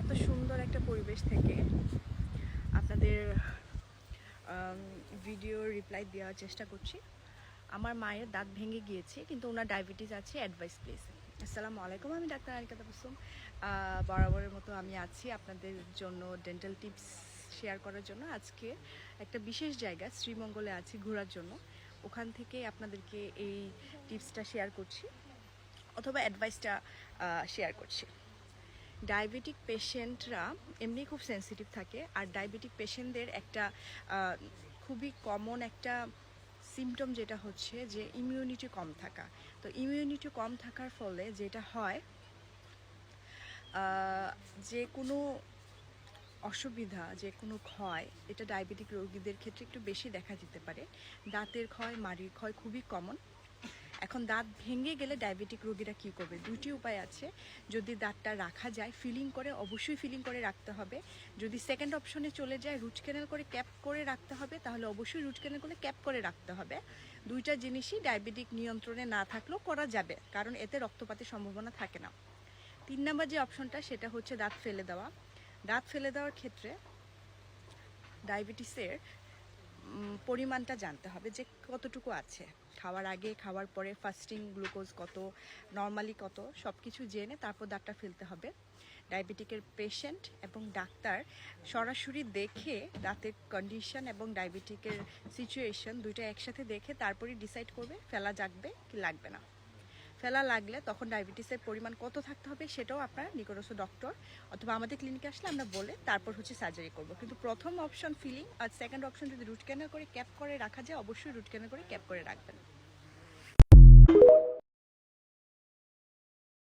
এত সুন্দর একটা পরিবেশ থেকে আপনাদের ভিডিও রিপ্লাই দেওয়ার চেষ্টা করছি। আমার মায়ের দাঁত ভেঙে গিয়েছে কিন্তু ওনার ডায়াবেটিস আছে অ্যাডভাইস প্লিজ আসসালামু আলাইকুম আমি ডাক্তার আনিকা তাবসুম আহ, বরাবরের মতো আমি আছি আপনাদের জন্য ডেন্টাল টিপস শেয়ার করার জন্য। আজকে একটা বিশেষ জায়গা শ্রীমঙ্গলে আছি ঘোরার জন্য। ওখান থেকে আপনাদেরকে এই টিপসটা শেয়ার করছি অথবা অ্যাডভাইসটা শেয়ার করছি। ডায়াবেটিক পেশেন্টরা এমনি খুব সেন্সিটিভ থাকে। আর ডায়াবেটিক পেশেন্টদের একটা খুবই কমন একটা সিমটম যেটা হচ্ছে যে ইমিউনিটি কম থাকা। তো ইমিউনিটি কম থাকার ফলে যেটা হয় যে কোনো অসুবিধা, যে কোনো ক্ষয়, এটা ডায়াবেটিক রোগীদের ক্ষেত্রে একটু বেশি দেখা যেতে পারে। দাঁতের ক্ষয়, মাড়ির ক্ষয় খুবই কমন এখন দাঁত ভেঙে গেলে ডায়াবেটিক রোগীরা কী করবে? দুটি উপায় আছে। যদি দাঁতটা রাখা যায় ফিলিং করে, অবশ্যই ফিলিং করে রাখতে হবে। যদি সেকেন্ড অপশনে চলে যায় রুট ক্যানেল করে ক্যাপ করে রাখতে হবে, তাহলে অবশ্যই রুট ক্যানেল করে ক্যাপ করে রাখতে হবে। দুইটা জিনিসই ডায়াবেটিক নিয়ন্ত্রণে না থাকলেও করা যাবে, কারণ এতে রক্তপাতের সম্ভাবনা থাকে না। তিন নাম্বার যে অপশনটা সেটা হচ্ছে দাঁত ফেলে দেওয়া। দাঁত ফেলে দেওয়ার ক্ষেত্রে ডায়াবেটিসের পরিমাণটা জানতে হবে যে কতটুকু আছে। খাওয়ার আগে, খাওয়ার পরে ফাস্টিং গ্লুকোজ কত নর্মালি কত সব কিছু জেনে তারপর দাঁতটা ফেলতে হবে। ডায়াবেটিকের পেশেন্ট এবং ডাক্তার সরাসরি দেখে দাঁতের কন্ডিশন এবং ডায়াবেটিকের সিচুয়েশন দুইটা একসাথে দেখে তারপরে ডিসাইড করবে, ফেলা যাকবে কি লাগবে না। ফেলা লাগলে তখন ডায়াবেটিসের পরিমাণ কত থাকতে হবে সেটাও আপনার নিকটস্থ ডক্টর অথবা আমাদের ক্লিনিকে আসলে আমরা বলে তারপর হচ্ছে সার্জারি করব। কিন্তু প্রথম অপশন ফিলিং আর সেকেন্ড অপশন যদি রুট ক্যানেল করে ক্যাপ করে রাখা যায়, অবশ্যই রুট ক্যানেল করে ক্যাপ করে রাখবেন।